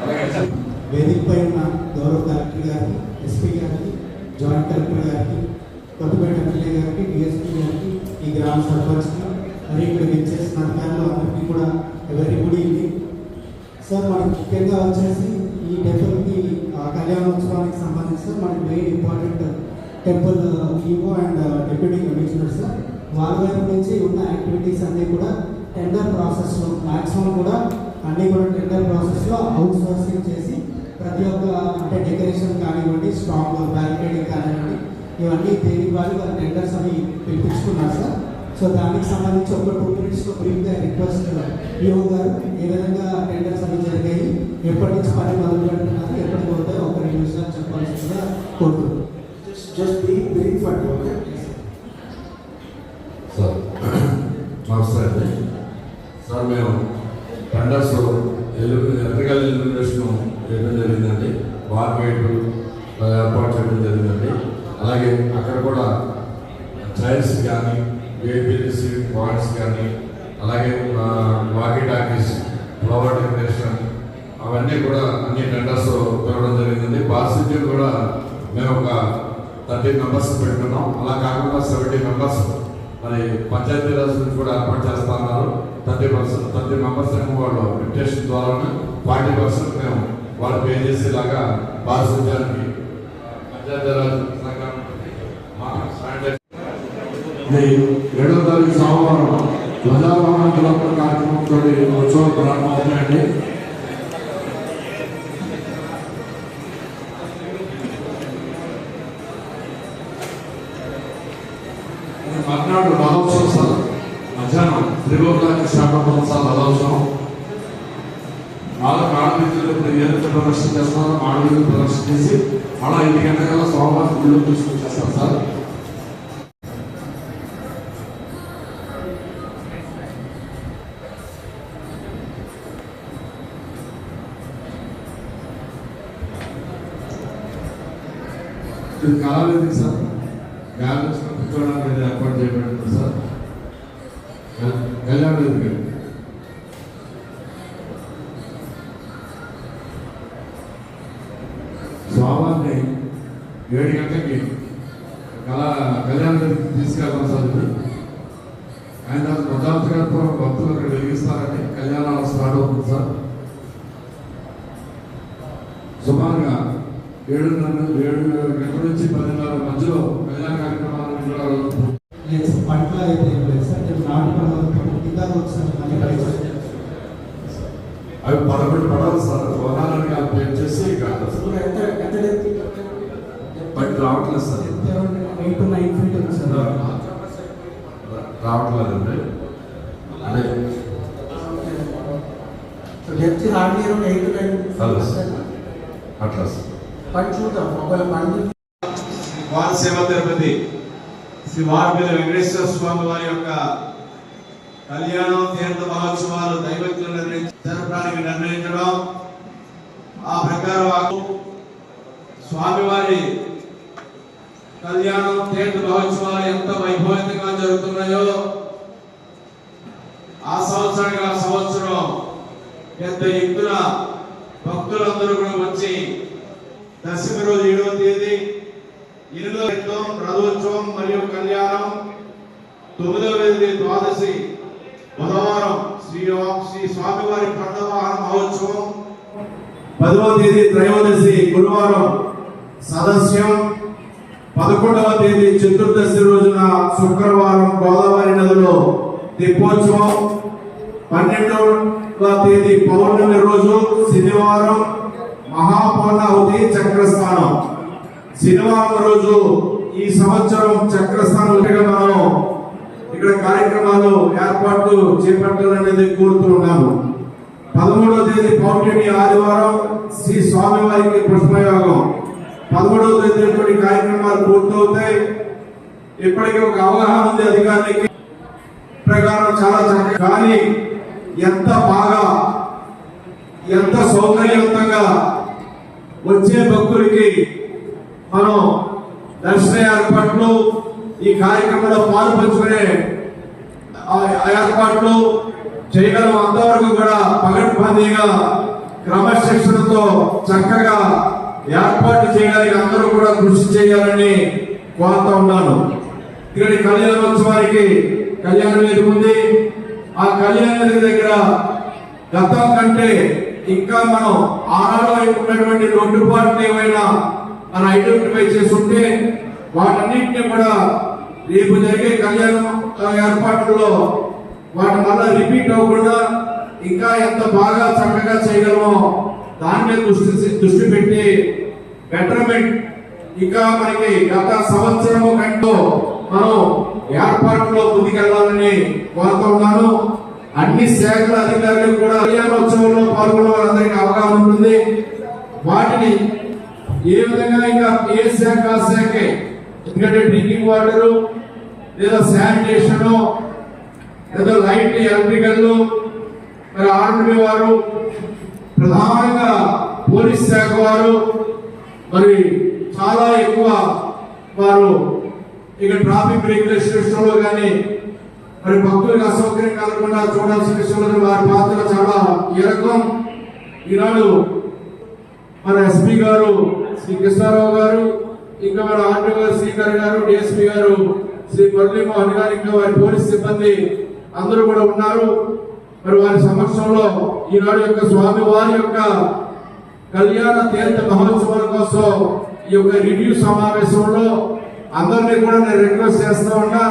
అలాగే వేదిక పై ఉన్న గౌరవ కలెక్టర్ గారికి ఎస్పీ గారికి జాయింట్ కలెక్టర్ గారికి కొత్తపేట ఎమ్మెల్యే గారికి డిఎస్పీ గారికి ఈ గ్రామ సర్పంచ్కి మరి ఇక్కడ విచ్చేసిన అధికారులు అందరికీ కూడా ఎవరి కూడా ఇది సార్ మనకి ముఖ్యంగా వచ్చేసి ఈ టెంపుల్కి కళ్యాణోత్సవానికి సంబంధించి మనకి main important temple EO and uh, deputy commissioner sir వాళ్ళ వైపు నుంచి ఉన్న యాక్టివిటీస్ అన్నీ కూడా టెండర్ ప్రాసెస్లో మ్యాక్సిమం కూడా అన్నీ కూడా టెండర్ ప్రాసెస్లో అవుట్ సోర్సింగ్ చేసి ప్రతి ఒక్క అంటే డెకరేషన్ కానివ్వండి స్ట్రాంగ్ బ్యారికేడింగ్ కానివ్వండి ఇవన్నీ దేనికి వాళ్ళు వాళ్ళ టెండర్స్ అని పిలిపించుకున్నారు సార్. సో దానికి సంబంధించి ఒక టూ మినిట్స్లో బ్రీఫ్గా రిక్వెస్ట్ ఈఓ గారు ఏ విధంగా టెండర్స్ అవి జరిగాయి ఎప్పటి నుంచి పని మొదలు పెడుతున్నారు ఎప్పటికి పోతాయో ఒక రెండు నిమిషాలు చెప్పాల్సిందిగా కోరుతున్నాను. జస్ట్ బీ బ్రీఫ్ అండి ఓకే సార్ నమస్తే సార్ మేము టెండర్స్ ఎలక్ట్రికల్ ఇన్వెస్ట్ను చేయడం జరిగిందండి. వార్ వైట్ ఏర్పాటు చేయడం జరిగిందండి. అలాగే అక్కడ కూడా చైర్స్ కానీ ఏపీసీ పాయింట్స్ కానీ అలాగే వాకీ టాకీస్ ఫ్లవర్ డెకరేషన్ అవన్నీ కూడా అన్ని టెండర్స్ పెరగడం జరిగిందండి. పారిశుద్ధ్యం కూడా మేము ఒక థర్టీ మెంబర్స్ పెట్టుకున్నాం అలా కాకుండా సెవెంటీ మెంబర్స్ మరి పంచాయతీరాజ్ నుంచి కూడా ఏర్పాటు చేస్తా ఉన్నారు. థర్టీ పర్సెంట్ థర్టీ మెంబర్స్ ఏమో వాళ్ళు ఇన్విటేషన్ ద్వారా ఫార్టీ పర్సెంట్ మేము వాళ్ళు పే చేసేలాగా పారిశుద్ధ్యానికి పంచాయతీ రాజ్ ఏడో తారీఖు సోమవారం. ధ్వజారోహణ దినోత్సవ కార్యక్రమంతో ఉత్సవం ప్రారంభమవుతాయండి మర్నాడు రథోత్సవం సార్ మధ్యాహ్నం త్రిలోకానికి శాఖపం సార్ రథోత్సవం ఇప్పుడు ఏదైతే ప్రదర్శన చేస్తున్నారో ఆడవిద్యులు ప్రదర్శన చేసి అలా ఇంటి గంటల సోమవారం గుళ్ళు తీసుకొచ్చేస్తారు సార్. ఇది కళావేదిక సార్. ఏడు గంటలకి కళా కళ్యాణం తీసుకెళ్ళడం తీసుకెళ్తాం సార్ ఇది ఆయన ప్రజాపతిగారు భక్తులు అక్కడ వెలిగిస్తారని కళ్యాణాలు స్టార్ట్ అవుతుంది సార్ సుమారుగా ఏడున్నర ఏడు గంటల నుంచి పదిన్నర మధ్యలో కళ్యాణ కార్యక్రమాలు నిర్వహించారు. పంటలు అయితే ఏం లేదు సార్ నేను నాటు పడవలు కింద ఒకసారి మళ్ళీ పడేసాను. అవి పదకొండు పడాలి సార్ వనాలని కలిపి చేసి ఇక ఇప్పుడు ఎంత ఎంత డెప్త్ బట్ రావట్లేదు sir eight to nine feet ఉంది సార్ రావట్లేదండి అదే. Depth hardly around eight to nine అట్లా సార్ పని చూద్దాం ఒకవేళ పని వారసేవ తిరుపతి. శ్రీ వార్పిల వెంకటేశ్వర స్వామి వారి యొక్క కళ్యాణం తీర్థ మహోత్సవాలు దైవజ్ఞులు నిర్ణయించి జరపడానికి నిర్ణయించడం. ఆ ప్రకారం స్వామివారి కళ్యాణం తేట మహోత్సవాలు ఎంత వైభవంతంగా జరుగుతున్నాయో ఆ సంవత్సరానికి ఆ సంవత్సరం పెద్ద ఎత్తున భక్తులందరూ కూడా వచ్చి దశమి రోజు ఏడవ తేదీ ఎనిమిదవ యుద్ధం రథోత్సవం మరియు కళ్యాణం తొమ్మిదవ తేదీ ద్వాదశి బుధవారం శ్రీ శ్రీ స్వామివారి పండవాహన మహోత్సవం పదవ తేదీ త్రయోదశి గురువారం సదస్యం పదకొండవ తేదీ చతుర్దశి రోజున శుక్రవారం గోదావరి నదిలో దీపోత్సవం. పన్నెండవ తేదీ పౌర్ణమి రోజు శనివారం మహాపూర్ణాహుతి చక్రస్థానం శనివారం రోజు ఈ సంవత్సరం చక్రస్థానం మనం ఇక్కడ కార్యక్రమాలు ఏర్పాట్లు చేపట్టాలనేది కోరుతూ ఉన్నాము. పదమూడవ తేదీ పౌర్ణమి ఆదివారం శ్రీ స్వామివారికి పుష్పయోగం. పదమూడవ తేదీ కార్యక్రమాలు పూర్తవుతాయి. ఇప్పటికీ ఒక అవగాహన ఉంది అధికారికి ప్రకారం చాలా చక్కగా కానీ ఎంత బాగా ఎంత సౌకర్యవంతంగా వచ్చే భక్తులకి మనం దర్శన ఏర్పాట్లు ఈ కార్యక్రమంలో పాలు పంచుకునే ఆ ఏర్పాట్లు చేయగలం అంతవరకు కూడా పగడ్బందీగా క్రమశిక్షణతో చక్కగా ఏర్పాటు చేయడానికి అందరూ కూడా కృషి చేయాలని కోరుతా ఉన్నాను. ఇక్కడ కళ్యాణోత్సవానికి కళ్యాణ వేదిక ఉంది? ఆ కళ్యాణ వేదిక దగ్గర గతం కంటే ఇంకా మనం ఆనాడు వైపు ఉన్నటువంటి ఏమైనా మనం ఐడెంటిఫై చేసి వాటన్నింటినీ కూడా రేపు జరిగే కళ్యాణం ఆ, ఏర్పాట్లలో వాటి వల్ల రిపీట్ అవ్వకుండా ఇంకా ఎంత బాగా చక్కగా చేయగలమో దాని మీద దృష్టి దృష్టి పెట్టి బెటర్మెంట్ ఇంకా మనకి గత సంవత్సరము కంటూ మనం ఏర్పాటులో ముందుకెళ్ళాలని కోరుతా ఉన్నాను. అన్ని శాఖల అధికారులు కూడా కళ్యాణోత్సవంలో పాల్గొన్న వారందరికీ అవగాహన ఉంటుంది. వాటిని ఏ విధంగా ఇంకా ఏ శాఖ ఆ శాఖే? ఎందుకంటే డ్రింకింగ్ వాటర్ లేదా శానిటేషన్ లేదా లైట్ ఎలక్ట్రికల్ మరి ఆర్మీ వారు ప్రధానంగా పోలీస్ శాఖ వారు మరి చాలా ఎక్కువ వారు ఇక ట్రాఫిక్ రెగ్యులేషన్స్లో కానీ మరి భక్తులకు అసౌకర్యం కలగకుండా చూడాల్సిన విషయంలో వారి పాత్ర చాలా కీలకం. ఈనాడు మన ఎస్పీ గారు శ్రీ కృష్ణారావు గారు ఇంకా మన ఆర్టీ గారు శ్రీకర్ గారు డిఎస్పీ గారు శ్రీ మురళీమోహన్ గారు ఇంకా వారి పోలీస్ సిబ్బంది అందరూ కూడా ఉన్నారు. మరి వారి సమక్షంలో ఈనాడు యొక్క స్వామి వారి యొక్క కళ్యాణ తీర్థ మహోత్సవం కోసం ఈ యొక్క రివ్యూ సమావేశంలో అందరినీ కూడా నేను రిక్వెస్ట్ చేస్తా ఉన్నా.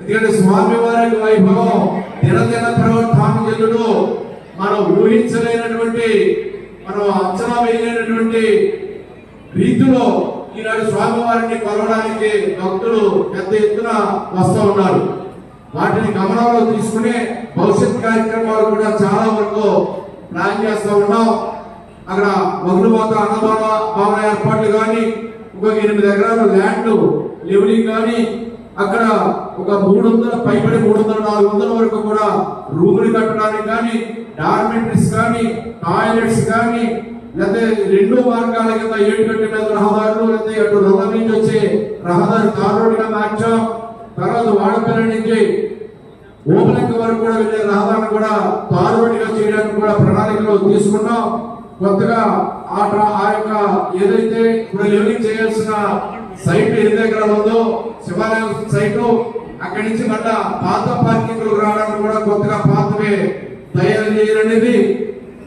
ఎందుకంటే స్వామి వారి వైభవం దినదిన ప్రవర్తనం చెల్లుడు మనం ఊహించలేనటువంటి మనం అంచనా వేయలేనటువంటి రీతిలో ఈనాడు స్వామివారిని కొలవడానికి భక్తులు పెద్ద ఎత్తున వస్తూ ఉన్నారు. వాటిని గమనంలో తీసుకుని భవిష్యత్ కార్యక్రమాలు కూడా చాలా వరకు ప్లాన్ చేస్తూ ఉన్నాం. అక్కడ మగ్నవాత అన్నదాన భవన ఏర్పాట్లు కానీ ఒక ఎనిమిది ఎకరాల ల్యాండ్ లెవలింగ్ కానీ అక్కడ ఒక మూడు వందల పైబడి మూడు వందల నాలుగు వందల వరకు కూడా రూములు కట్టడానికి కానీ డార్మెంటరీస్ కానీ టాయిలెట్స్ కానీ లేకపోతే రెండు మార్గాల కింద ఏడు గంటల మీద రహదారులు లేకపోతే అటు రొల్ల నుంచి వచ్చే రహదారి తార్ మార్చాం. తర్వాత వాడపల్లి నుంచి ఓపెనింగ్ వరకు కూడా వెళ్ళే రహదారిని కూడా తారుబడిగా చేయడానికి కూడా ప్రణాళికలు తీసుకున్నాం. కొత్తగా ఆ ఆ యొక్క ఏదైతే ఇప్పుడు లెవెలింగ్ చేయాల్సిన సైట్ ఎన్ని దగ్గర ఉందో శివాలయం సైట్ అక్కడి నుంచి మళ్ళా పాత పార్కింగ్ రావడానికి కూడా కొత్తగా పాతవే తయారు చేయాలనేది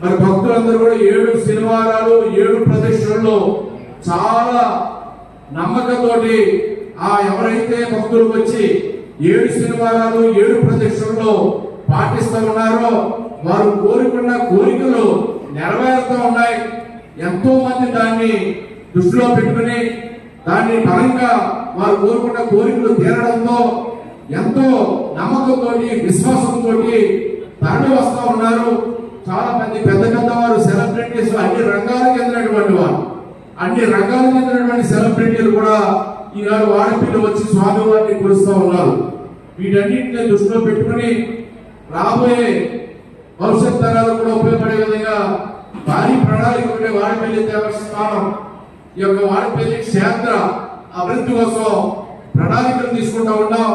మరి భక్తులందరూ కూడా ఏడు శనివారాలు ఏడు ప్రదక్షిణల్లో చాలా నమ్మకంతో ఆ ఎవరైతే భక్తులు వచ్చి ఏడు శనివారాలు ఏడు ప్రదక్షిణల్లో పాటిస్తూ ఉన్నారో వారు కోరుకున్న కోరికలు నెరవేరుతూ ఉన్నాయి. ఎంతో మంది దాన్ని దృష్టిలో పెట్టుకుని దాన్ని బలంగా వారు కోరుకున్న కోరికలు తీరడంతో ఎంతో నమ్మకంతో విశ్వాసంతో తరలి వస్తూ ఉన్నారు. చాలా మంది పెద్ద పెద్ద వారు సెలబ్రిటీస్ అన్ని రంగాలకు చెందినటువంటి వారు. అన్ని రంగాలకు చెందినటువంటి సెలబ్రిటీలు కూడా ఈనాడు ఆడపిల్లలు వచ్చి స్వామివారిని కొలుస్తూ ఉన్నారు. వీటన్నింటిని దృష్టిలో పెట్టుకుని రాబోయే భవిష్యత్ తరాలు కూడా ఉపయోగపడే విధంగా భారీ ప్రణాళిక ఉండే వాడపల్లి దేవస్థానం ఈ యొక్క వాడపల్లి క్షేత్ర అభివృద్ధి కోసం ప్రణాళికలు తీసుకుంటా ఉన్నాం.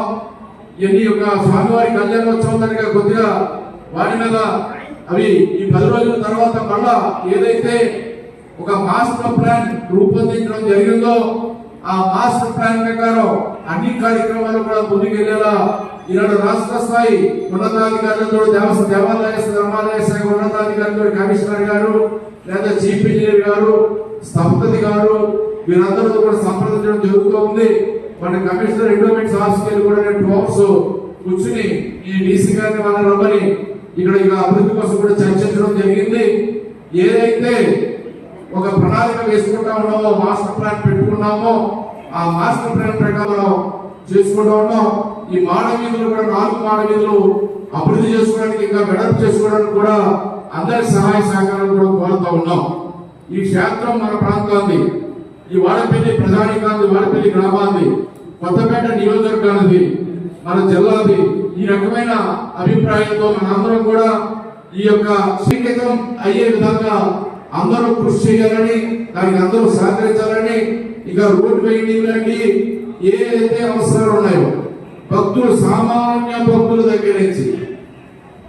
ఇవన్నీ యొక్క స్వామివారి కళ్యాణోత్సవం దగ్గర కొద్దిగా వాటి మీద అవి ఈ పది రోజుల తర్వాత మళ్ళా ఏదైతే ఒక మాస్టర్ ప్లాన్ రూపొందించడం జరిగిందో ఆ మాస్టర్ ప్లాన్ ప్రకారం అన్ని కార్యక్రమాలు కూడా ముందుకెళ్ళేలా ఈనాడు రాష్ట్ర స్థాయి ఉన్నతాధికారులతో దేవస్థ దేవాలయ ధర్మాలయ శాఖ ఉన్నతాధికారులతో కమిషనర్ గారు లేదా చీఫ్ ఇంజనీర్ గారు స్థపతి గారు వీరందరూ కూడా సంప్రదించడం జరుగుతూ ఉంది. మన కమిషనర్ ఎండోమెంట్స్ ఆఫీస్కి కూడా నేను టాప్స్ కూర్చుని ఈ డీసీ గారిని వాళ్ళని రమ్మని ఇక్కడ ఇక అభివృద్ధి కోసం కూడా చర్చించడం జరిగింది. ఏదైతే ఒక ప్రణాళిక వేసుకుంటా ఉన్నామో మాస్టర్ ప్లాన్ పెట్టుకున్నామో ఆ మాస్టర్ ప్లాన్ ప్రకారం చేసుకుంటా ఉన్నాం ఈ మాడవీధులు కూడా నాలుగు మాడవీధులు అభివృద్ధి చేసుకోవడానికి ఇంకా వెడల్పు చేసుకోవడానికి కూడా అందరి సహాయ సహకారం కూడా కోరుతా ఉన్నాం. ఈ క్షేత్రం మన ప్రాంతాన్ని ఈ వాడపల్లి ప్రధానికాంది వాడపల్లి గ్రామాన్ని కొత్తపేట నియోజకవర్గానిది మన జిల్లాది ఈ రకమైన అభిప్రాయంతో మనందరం కూడా ఈ యొక్క శ్రీకృతం అయ్యే విధంగా అందరూ కృషి చేయాలని దానికి అందరూ సహకరించాలని ఇక రోడ్డు వేయడానికి ఏదైతే అవసరాలు ఉన్నాయో భక్తులు సామాన్య భక్తుల దగ్గర నుంచి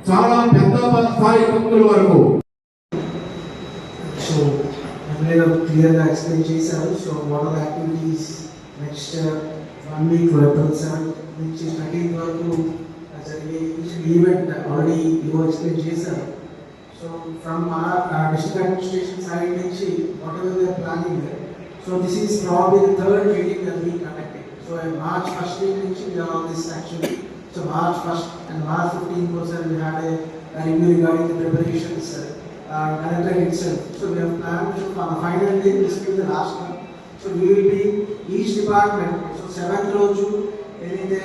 చాలా పెద్ద స్థాయి భక్తుల వరకు. సో ఎమ్మెల్యే క్లియర్గా ఎక్స్ప్లెయిన్ చేశారు. So what are activities next one week April seven నుంచి థర్టీన్ వరకు జరిగే ఈవెంట్ ఆల్రెడీ ఇవో ఎక్స్ప్లెయిన్ చేశారు. So from our district administration side నుంచి whatever they planning so this is probably the third meeting that we conducted so March first week నుంచి we are on this actually so March 1st and March 15th was we had a, a review regarding the preparations uh, uh, connected itself. So we have planned to on a final day, this will be the last one. So we will be each department, so seventh రోజు ఏదైతే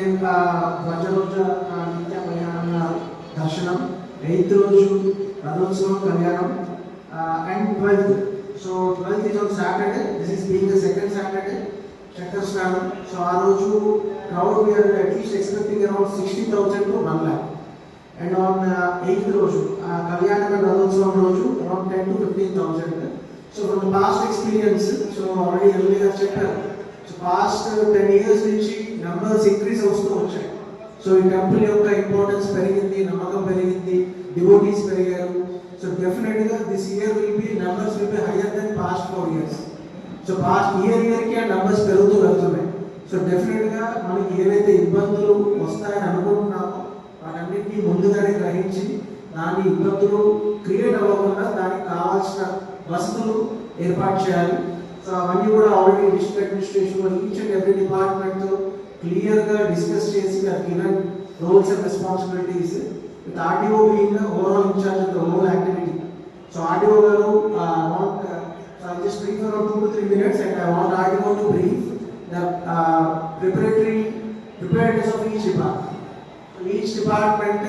ధ్వజ రోజు నిత్య కళ్యాణం దర్శనం eighth రోజు రథోత్సవం కళ్యాణం and twelfth so twelfth is on Saturday this is being the second Saturday చక్ర స్నానం సో ఆ రోజు crowd we are at least expecting around sixty thousand to one lakh and on eighth రోజు ఆ కళ్యాణ రథోత్సవం రోజు around ten to fifteen thousand so from past experience so already early గారు చెప్పారు. సో పాస్ట్ టెన్ ఇయర్స్ నుంచి numbers increase వస్తూ వచ్చాయి. సో ఈ టెంపుల్ యొక్క ఇంపార్టెన్స్ పెరిగింది నమ్మకం పెరిగింది డివోటీస్ పెరిగారు. సో డెఫినెట్గా this year will be numbers will be higher then past four years so past year ఇయర్కి ఆ నంబర్స్ పెరుగుతూ వెళ్తున్నాయి. సో డెఫినెట్గా మనకి ఏవైతే ఇబ్బందులు వస్తాయని అనుకుంటున్నామో వాటన్నింటినీ ముందుగానే గ్రహించి దాని ఇబ్బందులు క్రియేట్ అవ్వకుండా దానికి కావాల్సిన వసతులు ఏర్పాటు చేయాలి. సో అవన్నీ కూడా already district administration each and every department క్లియర్గా డిస్కస్ చేసి given roles and responsibilities with RTO being overall in charge of the whole activity so RTO గారు want so I just brief for two to three minutes and I want RTO to brief the preparatory preparedness of each department. So each department,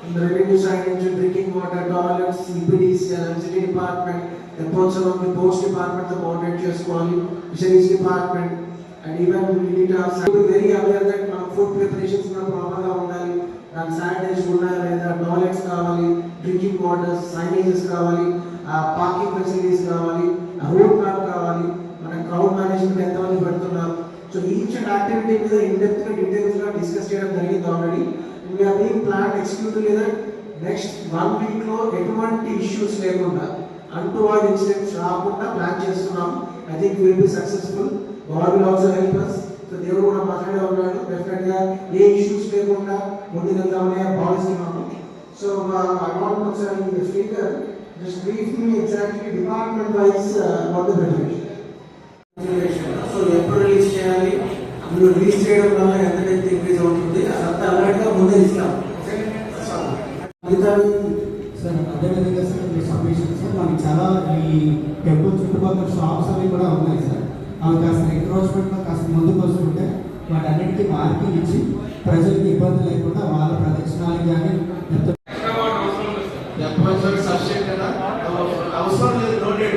from the revenue side into drinking water, toilets, CPDs, electricity department, the ports of the post department, the coordinate చేసుకోవాలి, fisheries department, and even we need very have, food be మన కూడా proper గా ఉండాలి, దాని sanitise ఉన్నాయా లేదా, toilets కావాలి, drinking water signages కావాలి, పార్కింగ్ ఫెసిలిటీస్ కావాలి, రోడ్ మ్యాప్ కావాలి, మన క్రౌడ్ మేనేజ్మెంట్ ఎంతమంది పెడుతున్నారు? సో ఈచ్ అండ్ యాక్టివిటీ మీద ఇన్ డెప్త్గా డీటెయిల్స్గా డిస్కస్ చేయడం జరిగింది already we are being plan execute లేదా నెక్స్ట్ వన్ వీక్లో ఎటువంటి ఇష్యూస్ లేకుండా అంటువర్డ్ ఇన్సిడెంట్స్ రాకుండా ప్లాన్ చేస్తున్నాం. I think will be successful God will also help us. So దేవుడు కూడా మాట్లాడే ఉన్నాడు. డెఫినెట్గా ఏ ఇష్యూస్ లేకుండా ముందుకెళ్తామని భావిస్తున్నాము సో ఐ వాంట్ ఒకసారి speaker just brief me exactly department wise what so ఎప్పుడు రిలీజ్ చేయాలి? అందులో రిలీజ్ చేయడం వల్ల ఎంత ఇంక్రీజ్ అవుతుంది? అదంతా అలర్ట్గా ముందే ఇస్తాం. మిగతా సార్ అదేవిధంగా సార్ మీ సబ్మిషన్ సార్ మనకి చాలా ఈ టెంపుల్ చుట్టుపక్కల షాప్స్ అవి కూడా ఉన్నాయి సార్. కాస్త ఎంక్రోచ్మెంట్లో కాస్త ముందుకు వస్తుంటే వాటన్నిటికీ మార్కింగ్ ఇచ్చి ప్రజలకు ఇబ్బంది లేకుండా వాళ్ళ ప్రదక్షిణాలు కానీ ఎంత అవసరం లేదు నోటెడ్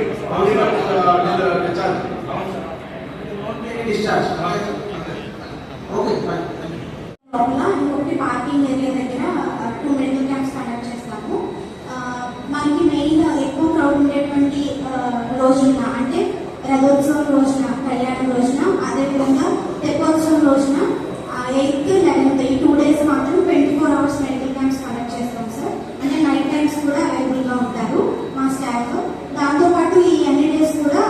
డిశ్చార్జ్ ఓకే ఫైన్ లోపల ఇంకొకటి పార్కింగ్ ఏరియా దగ్గర టూ మెడికల్ క్యాంప్స్ కండక్ట్ చేస్తాము. ఆ, మనకి మెయిన్ ఎక్కువ క్రౌడ్ ఉండేటువంటి ఆ, రోజున అంటే రథోత్సవం రోజున కళ్యాణం రోజున అదేవిధంగా తెప్పోత్సవం రోజున ఎయిత్ లెవెన్త్ ఈ టూ డేస్ మాత్రం twenty four hours medical camps conduct చేస్తాం సార్ అంటే నైట్ టైమ్స్ కూడా అవైలబుల్గా ఉంటారు మా స్టాఫ్ దాంతోపాటు ఈ అన్ని డేస్ కూడా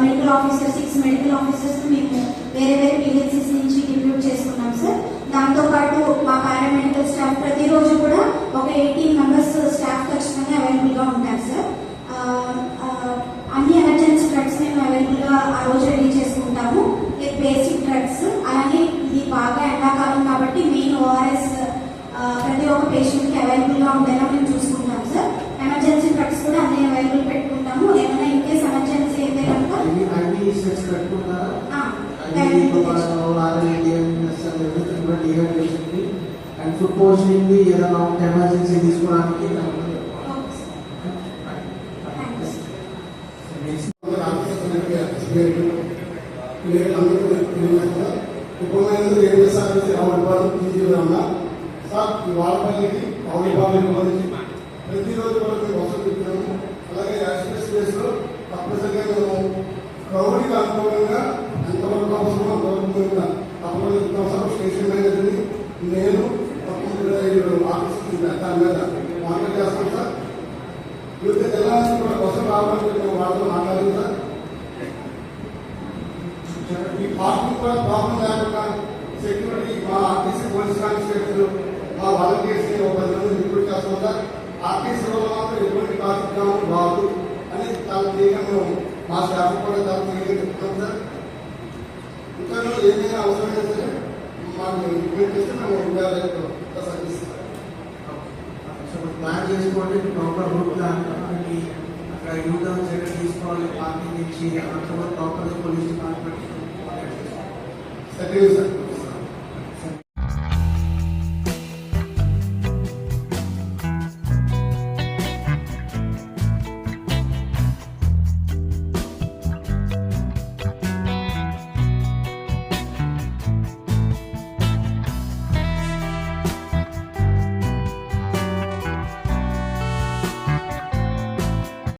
medical officer six medical officers మేము వేరే వేరే పిహెచ్సిస్ నుంచి రిక్రూట్ చేసుకున్నాం సార్ దాంతో పాటు మా పారామెడికల్ స్టాఫ్ ప్రతిరోజు కూడా ఒక ఎయిటీన్ మెంబర్స్ స్టాఫ్ ఖచ్చితంగా అవైలబుల్గా ఉంటారు సార్ ఆ, ఆ, అన్ని ఎమర్జెన్సీ డ్రగ్స్ మేము అవైలబుల్గా ఆ రోజు రెడీ చేసుకుంటాము లైక్ బేసిక్ డ్రగ్స్ అలానే ఇది బాగా ఎండాకాలం కాబట్టి మెయిన్ ఓఆర్ఎస్ ప్రతి ఒక్క పేషెంట్కి అవైలబుల్గా ఉండేలా మేము చూసుకుంటాం సార్ ఎమర్జెన్సీ డ్రగ్స్ కూడా అన్ని అవైలబుల్ పెట్టుకుంటాము ఏమైనా ఇన్ కేస్ ఎమర్జెన్సీ అయితే కనుక అన్ని అన్ని సెట్స్ పెట్టుకుంటారా ఆ, అన్ని ఎవ్రీథింగ్ కూడా డివైడ్ చేసింది అండ్ ఫుడ్ పోషనింగ్ ఏదైనా ఉంటే ఎమర్జెన్సీ తీసుకోవడానికి okay sir thank you sir ఇప్పుడు ఏం చేస్తారు రావడం తీసుకురామా సార్ ఈ వాడపల్లికి పౌడిపాలకి సంబంధించి ప్రతిరోజు మనకి వసతి పెట్టినాము అలాగే యాక్సిడెంట్ స్పేస్లో తప్పనిసరిగా మేము క్రౌడ్కి అనుకూలంగా ఎంతవరకు అవసరమో అంతవరకు తప్పనిసరి స్టేషన్ మేనేజర్ని నేను తప్పకుండా ఆఫీస్ దాని మీద మానిటర్ చేస్తాం సార్. వివిధ జిల్లాల నుంచి కూడా బస్సులు రావడానికి మేము వాళ్ళతో మాట్లాడాము సార్. ఈ పార్కింగ్ కూడా ప్రాబ్లం లేకుండా సెక్యూరిటీ మా ఆర్టీసీ పోలీస్ కానిస్టేబుల్ మా వాలంటీర్స్ని ఒక పది మంది రిక్రూట్ చేస్తాం సార్. ఆర్టీసీ లో మాత్రం ఎటువంటి ట్రాఫిక్ జామ్ రాదు అని చాలా క్లియర్గా మేము మా స్టాఫ్ కూడా చాలా తీయగా చెప్తాం సార్. ఇంకా ఏదైనా అవసరమైనా సరే మాకు రిక్వెస్ట్ చేస్తే మేము ఉండాలి ప్లాన్ చేసుకోండి ప్రాపర్ రూట్ ప్లాన్ అక్కడ యూ టర్న్స్ తీసుకోవాలి పార్కింగ్ ఇచ్చి అక్కడ proper police department. Service sir